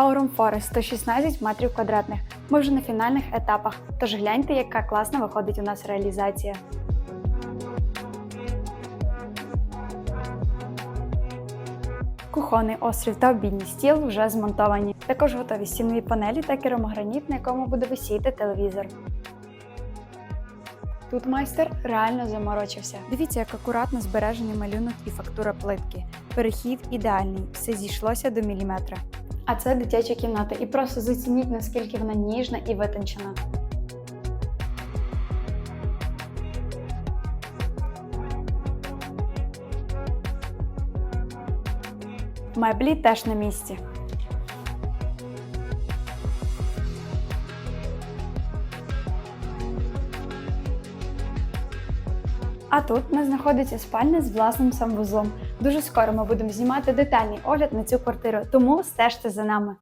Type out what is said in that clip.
Aurum Forest 116 метрів квадратних. Ми вже на фінальних етапах, тож гляньте, яка класна виходить у нас реалізація. Кухонний острів та обідній стіл вже змонтовані. Також готові стінові панелі та керамограніт, на якому буде висіти телевізор. Тут майстер реально заморочився. Дивіться, як акуратно збережений малюнок і фактура плитки. Перехід ідеальний, все зійшлося до міліметра. А це дитяча кімната, і просто зацініть, наскільки вона ніжна і витончена. Меблі теж на місці. А тут у нас знаходиться спальня з власним санвузлом. Дуже скоро ми будемо знімати детальний огляд на цю квартиру, тому стежте за нами.